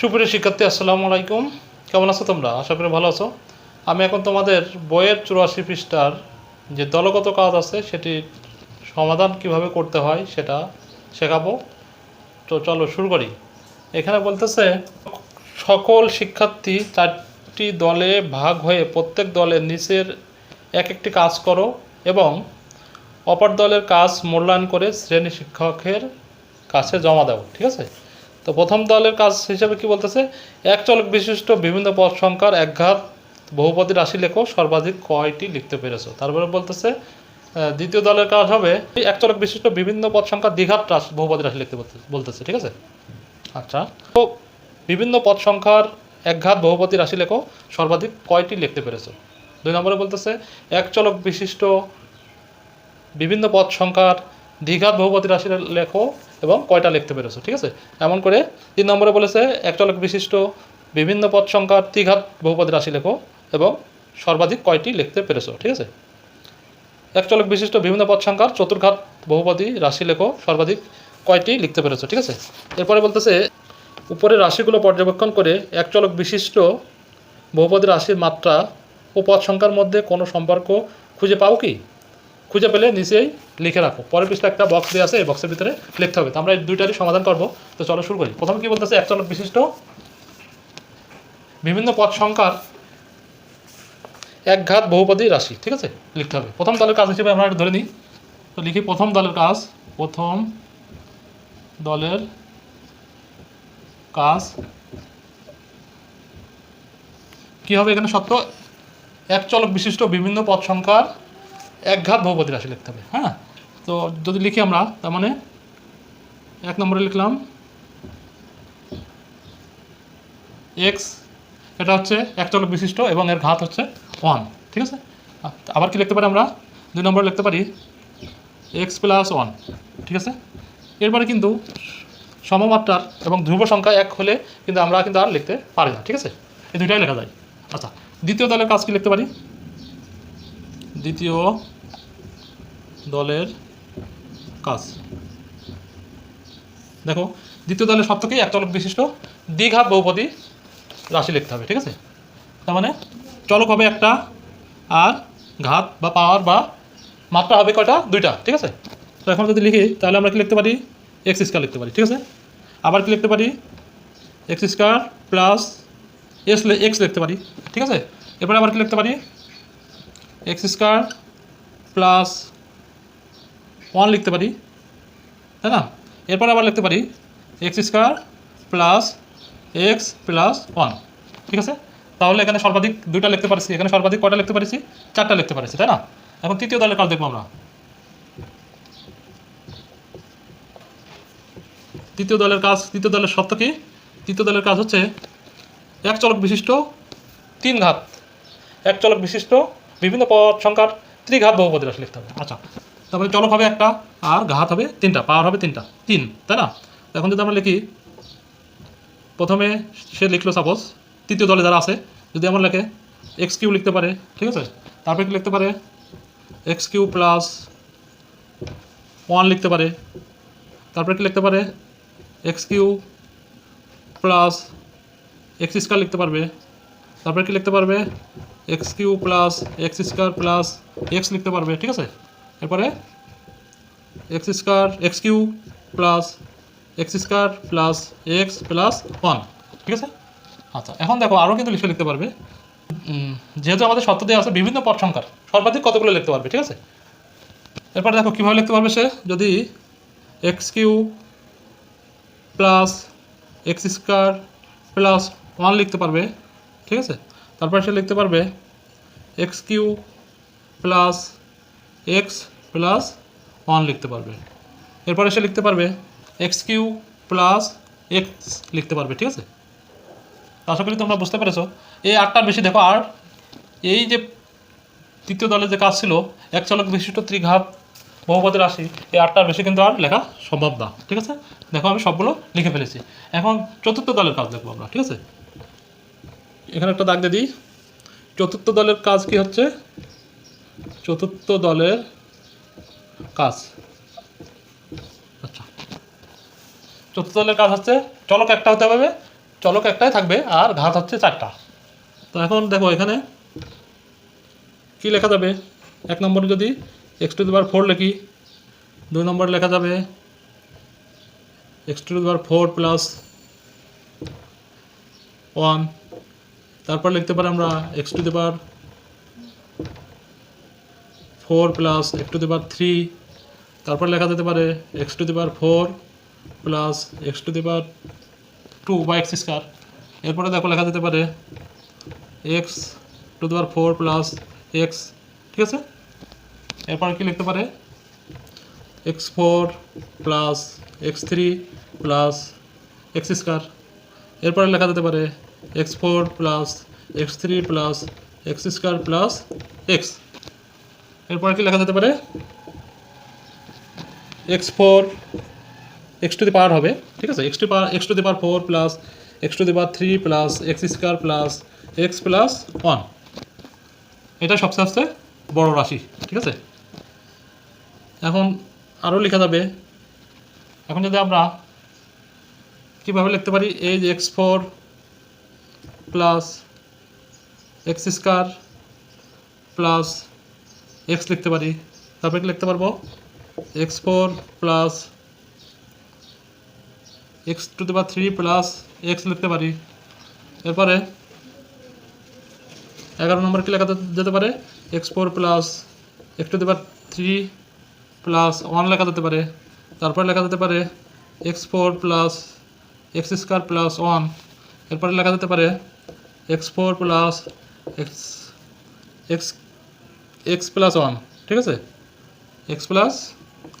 সুপ্রিয় শিক্ষার্থী, আসসালামু আলাইকুম। কেমন আছো তোমরা? আশা করি ভালো আছো। আমি এখন তোমাদের বইয়ের চুরাশি পৃষ্ঠার যে দলগত কাজ আছে, সেটির সমাধান কীভাবে করতে হয় সেটা শেখাবো। তো চলো শুরু করি। এখানে বলতেছে, সকল শিক্ষার্থী চারটি দলে ভাগ হয়ে প্রত্যেক দলের নিচের এক একটি কাজ করো এবং অপর দলের কাজ মূল্যায়ন করে শ্রেণি শিক্ষকের কাছে জমা দাও, ঠিক আছে? তো প্রথম দলের কাজ হিসেবে কি বলতেছে? এক চলক বিশিষ্ট বিভিন্ন পদ সংখ্যার একঘাত বহুপদী রাশি লেখো, সর্বাধিক কয়টি লিখতে পেরেছ? তারপরে বলতেছে দ্বিতীয় দলের কাজ হবে, এক চলক বিশিষ্ট বিভিন্ন পদ সংখ্যার দ্বিঘাত রাশি, বহুপদী রাশি লিখতে বলতেছে, ঠিক আছে? আচ্ছা তো বিভিন্ন পদ সংখ্যার একঘাত বহুপদী রাশি লেখো, সর্বাধিক কয়টি লিখতে পেরেছ? দুই নম্বরে বলতেছে, এক চলক বিশিষ্ট বিভিন্ন পদ সংখ্যার দ্বিঘাত বহুপদী রাশি লেখো এবং কয়টা লিখতে পেরেছ, ঠিক আছে? এমন করে তিন নম্বরে বলেছে এক চলক বিশিষ্ট, বিভিন্ন পদ সংখ্যার ত্রিঘাত বহুপদী রাশি লেখো এবং সর্বাধিক কয়টি লিখতে পেরেছ, ঠিক আছে? এক চলক বিশিষ্ট, বিভিন্ন পদ সংখ্যার চতুর্ঘাত বহুপদী রাশি লেখো, সর্বাধিক কয়টি লিখতে পেরেছ, ঠিক আছে? এরপরে বলতেছে, উপরের রাশিগুলো পর্যবেক্ষণ করে এক চলক বিশিষ্ট বহুপদী রাশির মাত্রা ও পদ সংখ্যার মধ্যে কোনো সম্পর্ক খুঁজে পাও কি? খুঁজে পেলে নিচেই লিখে রাখো। পরের পৃষ্ঠা একটা বক্স দিয়ে আছে, এই বক্সের ভিতরে লিখতে হবে। তো আমরা এই দুইটারই সমাধান করব। তো চলো শুরু করি। প্রথমে কি বলতেছে এক চলক বিশিষ্ট বিভিন্ন পদ সংখ্যার এক ঘাত বহুপদী রাশি, ঠিক আছে? লিখতে হবে। প্রথম দলের কাজ হিসেবে আমরা ধরে নিই। তো লিখি প্রথম দলের কাজ, প্রথম দলের কাজ কি হবে এখানে সত্য? এক চলক বিশিষ্ট বিভিন্ন পদ সংখ্যার একঘাত বহুপদী রাশি লিখতে হবে হ্যাঁ? তো যদি লিখি আমরা, তার মানে এক নম্বরে লিখলাম এক্স এটা হচ্ছে এক চলক বিশিষ্ট এবং এর ঘাত হচ্ছে ওয়ান ঠিক আছে? আবার কি লিখতে পারি আমরা? দুই নম্বরে লিখতে পারি এক্স প্লাস ওয়ান ঠিক আছে? এরপরে কিন্তু সমমাত্রার এবং ধ্রুব সংখ্যা এক হলে কিন্তু আমরা কিন্তু আর লিখতে পারি না, ঠিক আছে? এই দুইটাই লেখা যায়। আচ্ছা দ্বিতীয় দলের কাজ কি লিখতে পারি? দ্বিতীয় দলের কাজ। দেখো, দ্বিতীয় দলের সপ্তকেই এক চলক বিশিষ্ট দ্বিঘাত বহুপদী রাশি লিখতে হবে, ঠিক আছে? তার মানে চলক হবে একটা আর ঘাত বা পাওয়ার বা মাত্রা হবে কয়টা? দুইটা, ঠিক আছে? তো এখন যদি লিখি, তাহলে আমরা কি লিখতে পারি? এক্স স্কোয়ার লিখতে পারি, ঠিক আছে? আবার কি লিখতে পারি? X square plus s x লিখতে পারি, ঠিক আছে? এরপরে আবার কি লিখতে পারি? এক্স স্কোয়ার প্লাস ওয়ান লিখতে পারি, তাই না? এরপর আবার লিখতে পারি x square plus x plus one ঠিক আছে? তাহলে এখানে সর্বাধিক দুইটা লিখতে পারছি, এখানে সর্বাধিক কয়টা লিখতে পারছি? চারটা লিখতে পারছি, তাই না? এখন তৃতীয় দলের কাজ দেখব আমরা। তৃতীয় দলের কাজ, তৃতীয় দলের সত্য কি? তৃতীয় দলের কাজ হচ্ছে এক চলক বিশিষ্ট তিন ঘাত। এক চলক বিশিষ্ট বিভিন্ন পদ সংখ্যার ত্রিঘাত বহুপদী রাশি লিখতে হবে। আচ্ছা তারপরে চলক হবে একটা, আর ঘাত হবে তিনটা, পাওয়ার হবে তিনটা, তিন, তাই না? এখন যদি আমরা লিখি, প্রথমে সে লিখলো সাপোজ তৃতীয় দলে যারা আছে, যদি আমরা লেখে এক্স কিউ লিখতে পারে, ঠিক আছে? তারপরে কি লিখতে পারে? এক্স কিউ প্লাস ওয়ান লিখতে পারে। তারপরে কি লিখতে পারে? X cube plus x square লিখতে পারবে। তারপরে কি লিখতে পারবে? X cube plus x square plus x লিখতে পারবে, ঠিক আছে? এরপরে x square x cube plus x square plus x plus one ঠিক আছে? আচ্ছা এখন দেখো আরও কিন্তু লিখে লিখতে পারবে। যেহেতু আমাদের সত্য দেওয়া আছে বিভিন্ন পদ সংখ্যার, সর্বাধিক কতগুলো লিখতে পারবে, ঠিক আছে? এরপরে দেখো কীভাবে লিখতে পারবে সে? যদি x cube plus x square plus one লিখতে পারবে ঠিক আছে? তারপরে সে লিখতে পারবে x cube plus x plus one লিখতে পারবে। এরপরে সে লিখতে পারবে এক্স কিউ প্লাস এক্স লিখতে পারবে, ঠিক আছে? আশা করি তোমরা বুঝতে পেরেছ। এই আটটার বেশি দেখো, আর এই যে তৃতীয় দলের যে কাজ ছিল, এক চলক বিশিষ্ট ত্রিঘাত বহুপদের রাশি, এই আটটার বেশি কিন্তু আর লেখা সম্ভব না, ঠিক আছে? দেখো আমি সবগুলো লিখে ফেলেছি। এখন চতুর্থ দলের কাজ দেখব আমরা, ঠিক আছে? এখানে একটা দাগ দিয়ে দিই। চতুর্থ দলের কাজ কি হচ্ছে? চতুর্থ দলের কাজ। আচ্ছা। চতুর্থ দলের কাজ হচ্ছে চলক একটা হতে হবে, চলক একটাই থাকবে আর ঘাত হচ্ছে চারটা। তো এখন দেখো এখানে কি লেখা যাবে? এক নম্বরে যদি এক্স টু দিবার ফোর লিখি, দুই নম্বরে লেখা যাবে x to the power four plus one তারপর লিখতে পারি আমরা x to the power four plus x to the power three তারপর লেখা যেতে পারে x to the power four plus x to the power two বা এক্স স্কোয়ার এরপরে দেখো লেখা যেতে পারে x to the power four plus x ঠিক আছে? এরপরে কি লিখতে পারে? X four plus x three plus x square এরপরে লেখা যেতে পারে x four plus x three plus x square plus x এরপরে কি লেখা যেতে পারে? X four x to the power হবে, ঠিক আছে? X to power x to the power four plus x to the power three plus x square plus x plus one এটা সবচেয়ে হচ্ছে বড় রাশি, ঠিক আছে? এখন আরও লেখা যাবে। এখন যদি আমরা কীভাবে লিখতে পারি? এই যে x four plus x square plus x লিখতে পারি। তারপরে কি লিখতে পারব? X four plus x to the power three plus x লিখতে পারি। এরপরে এগারো নম্বর কি লেখা যেতে- পারে? X four plus x to the power three plus one লেখা যেতে পারে। তারপরে লেখা যেতে পারে x four plus x square plus one এরপরে লেখা যেতে পারে x four plus x x x plus one ঠিক আছে? এক্স প্লাস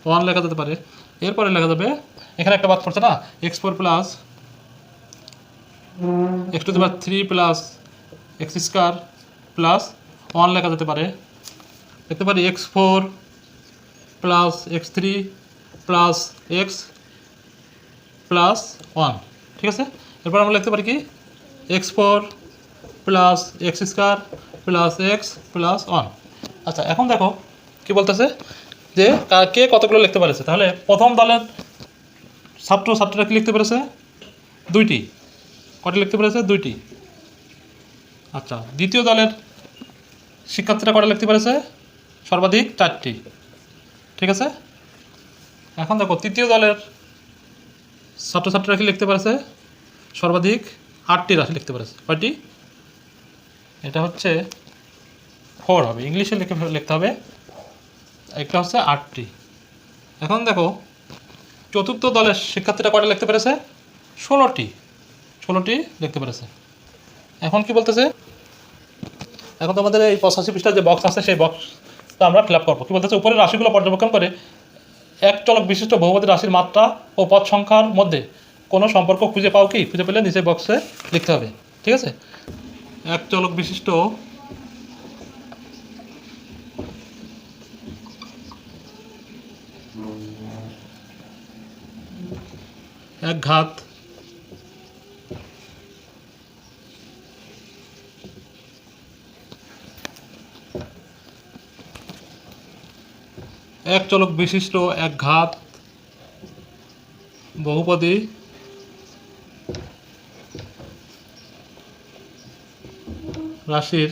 ওয়ান লেখা যেতে পারে। এরপরে লেখা যাবে, এখানে একটা বাদ পড়ছে না? X four plus x to power three plus x square plus one লেখা যেতে পারে। লিখতে পারি x four plus x three plus x plus one ঠিক আছে? এরপর আমরা লিখতে পারি কি? X four plus x square plus x plus one আচ্ছা এখন দেখো কি বলতেছে? যে কা- কতগুলো লিখতে পারেছে? তাহলে প্রথম দলের ছাত্র ছাত্রীরা কি লিখতে পেরেছে? দুইটি। কটি লিখতে পেরেছে? দুইটি। আচ্ছা দ্বিতীয় দলের শিক্ষার্থীরা কটা লিখতে পেরেছে? সর্বাধিক চারটি। ঠিক আছে? এখন দেখো, তৃতীয় দলের ছাত্রছাত্রীরা কি লিখতে পেরেছে? সর্বাধিক আটটি রাশি লিখতে পেরেছে। কয়টি? এটা হচ্ছে ফোর হবে। ইংলিশে লিখে লিখতে হবে। একটা হচ্ছে আটটি। এখন দেখো, চতুর্থ দলের শিক্ষার্থীরা কয়টা লিখতে পেরেছে? ষোলোটি। ষোলোটি লিখতে পেরেছে। এখন কি বলতেছে? এখন তো আমাদের এই পঁচাশি পৃষ্ঠার যে বক্স আছে, সেই বক্সটা আমরা ফিল আপ করব। কি বলতেছে? উপরের রাশিগুলো পর্যবেক্ষণ করে এক চলক বিশিষ্ট বহুপদী রাশির মাত্রা ও পদ সংখ্যার মধ্যে কোনো সম্পর্ক খুঁজে পাও কি? খুঁজে পেলে নিচে বক্সে লিখতে হবে। ঠিক আছে? এক চলক বিশিষ্ট। এক ঘাত। এক চলক বিশিষ্ট এক ঘাত। বহুপদী। রাশির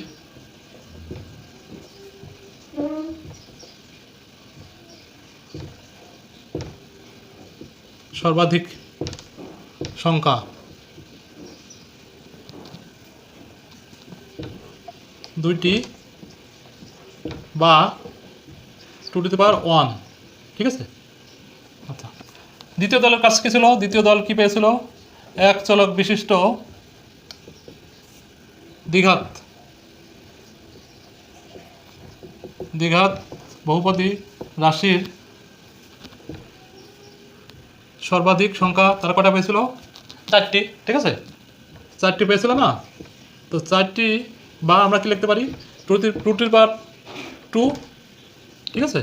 সর্বাধিক সংখ্যা দুইটি বা two to the power one ঠিক আছে? আচ্ছা। দ্বিতীয় দলের কাজ কী ছিল? দ্বিতীয় দল কী পেয়েছিল? এক চলক বিশিষ্ট দ্বিঘাত। দ্বিঘাত বহুপদী রাশির সর্বাধিক সংখ্যা তারা কটা পেয়েছিল? চারটি ঠিক আছে? চারটি পেয়েছিল না? তো চারটি বা আমরা কি লিখতে পারি? টু টুটির বার টু ঠিক আছে?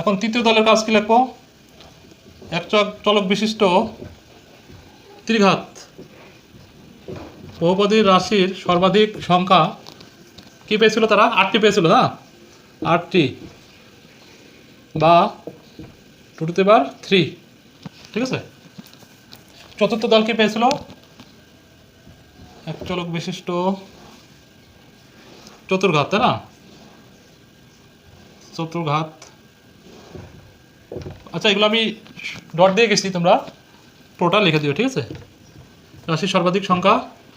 এখন তৃতীয় দলের কাজ কি লিখব? এক চক চলক বিশিষ্ট ত্রিঘাত বহুপদী রাশির সর্বাধিক সংখ্যা কি পেয়েছিল তারা? আটটি পেয়েছিল না? আটটি। বা টু টু বার থ্রি। ঠিক আছে? চতুর্থ দল কি পেয়েছিল? এক চলক বিশিষ্ট চতুর্ঘাত, তাই না? চতুর্ঘাত। আচ্ছা এগুলো আমি ডট দিয়ে গেছি, তোমরা টোটাল লিখে দিও, ঠিক আছে? রাশির সর্বাধিক সংখ্যা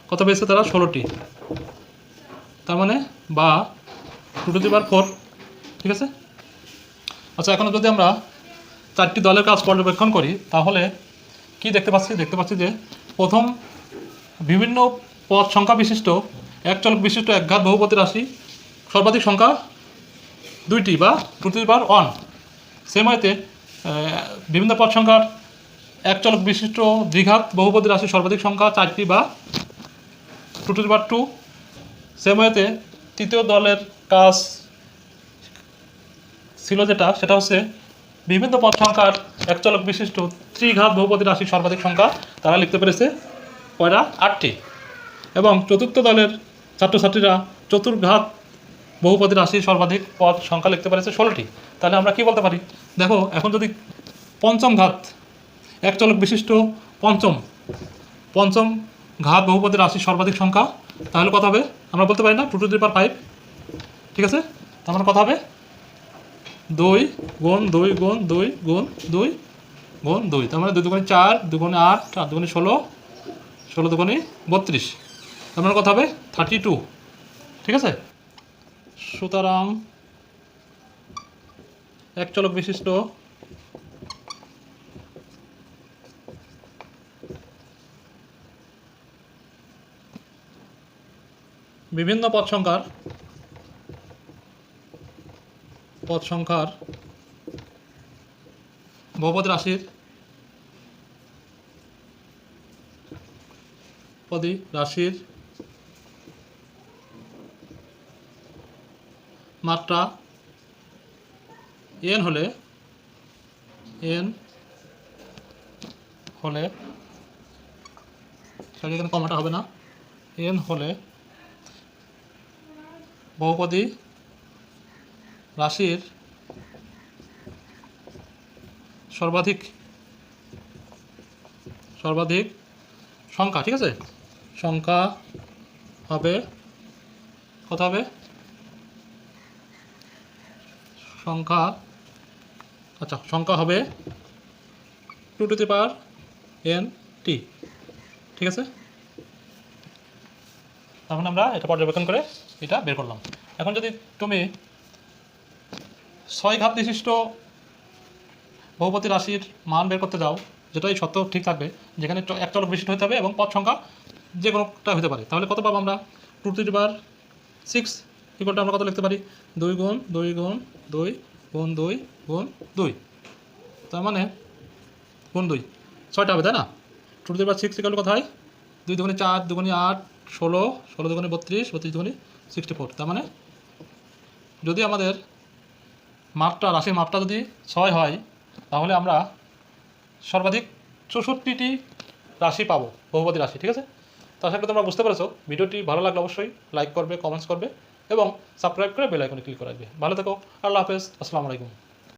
কত পেয়েছে তারা? ষোলোটি। তার মানে বা two to the power four ঠিক আছে? আচ্ছা এখন যদি আমরা চারটি দলের কাজ পর্যবেক্ষণ করি, তাহলে কি দেখতে পাচ্ছি? দেখতে পাচ্ছি যে প্রথম বিভিন্ন পদ সংখ্যা বিশিষ্ট, এক চলক বিশিষ্ট একঘাত বহুপতি রাশি, সর্বাধিক সংখ্যা দুইটি বা two to the power one same হয়তে বিভিন্ন পদ সংখ্যার এক চলক বিশিষ্ট, দ্বিঘাত বহুপতি রাশির সর্বাধিক সংখ্যা চারটি বা two to the power two same হয়েতে তৃতীয় দলের কাজ ছিল যেটা, সেটা হচ্ছে বিভিন্ন পদ সংখ্যার একচলক বিশিষ্ট ত্রিঘাত বহুপতি রাশির সর্বাধিক সংখ্যা, তারা লিখতে পেরেছে কয়টা আটটি। এবং চতুর্থ দলের ছাত্রছাত্রীরা চতুর্ঘাত বহুপতি রাশির সর্বাধিক পদ সংখ্যা লিখতে পেরেছে ষোলোটি। তাহলে আমরা কি বলতে পারি? দেখো, এখন যদি পঞ্চম ঘাত একচলক বিশিষ্ট পঞ্চম পঞ্চম ঘাত বহুপতি রাশির সর্বাধিক সংখ্যা তাহলে কত হবে। আমরা বলতে পারি না two two three per five ঠিক আছে? তার মানে কত হবে দুই গুণ দুই গুণ দুই গুণ দুই গুণ দুই। তার মানে দুই দুগুণে চার, দুগুণে আট আট দুগুণে ষোলো ষোলো দুগুণে বত্রিশ। তার মানে কত হবে থার্টি টু ঠিক আছে? সুতরাং এক চলক বিশিষ্ট বিভিন্ন পদ সংখ্যার পদ সংখ্যার বহুপদ রাশির পদি রাশির মাত্রা এন হলে এন হলে সরি এখানে কমাটা হবে না এন হলে বহুপদী রাশির সর্বাধিক সর্বাধিক সংখ্যা, ঠিক আছে? সংখ্যা হবে, কত হবে? সংখ্যা আচ্ছা সংখ্যা হবে two to the power n টি ঠিক আছে? তখন আমরা এটা পর্যবেক্ষণ করে এটা বের করলাম। এখন যদি তুমি ছয় ঘাত বিশিষ্ট বহুপতি রাশির মান বের করতে যাও, যেটাই সত্য ঠিক থাকবে, যেখানে এক চলক বিশিষ্ট হতে হবে এবং পদ সংখ্যা যে কোনোটা হতে পারে। তাহলে কত পাবো আমরা? টু টু বার সিক্স ইকুয়ালটা আমরা কত লিখতে পারি? দুই গুণ দুই গুণ দুই গুণ দুই গুণ দুই। তার মানে গুণ দুই। ছয়টা হবে, তাই না? টু টু বার সিক্স ইকুয়াল কত হয়? দুই দুগুণে চার, দুগুণে আট ষোলো ষোলো দুগুণে বত্রিশ বত্রিশ দুগুণে সিক্সটি ফোর তার মানে যদি আমাদের মাপটা, রাশির মাপটা যদি ছয় হয়, তাহলে আমরা সর্বাধিক চৌষট্টিটি রাশি পাবো বহুপতি রাশি, ঠিক আছে? তো আশা করি তোমরা বুঝতে পেরেছ। ভিডিওটি ভালো লাগলে অবশ্যই লাইক করবে কমেন্টস করবে এবং সাবস্ক্রাইব করে বেল আইকনে ক্লিক করে রাখবে। ভালো থেকো, আল্লাহ হাফেজ, আসসালামু আলাইকুম।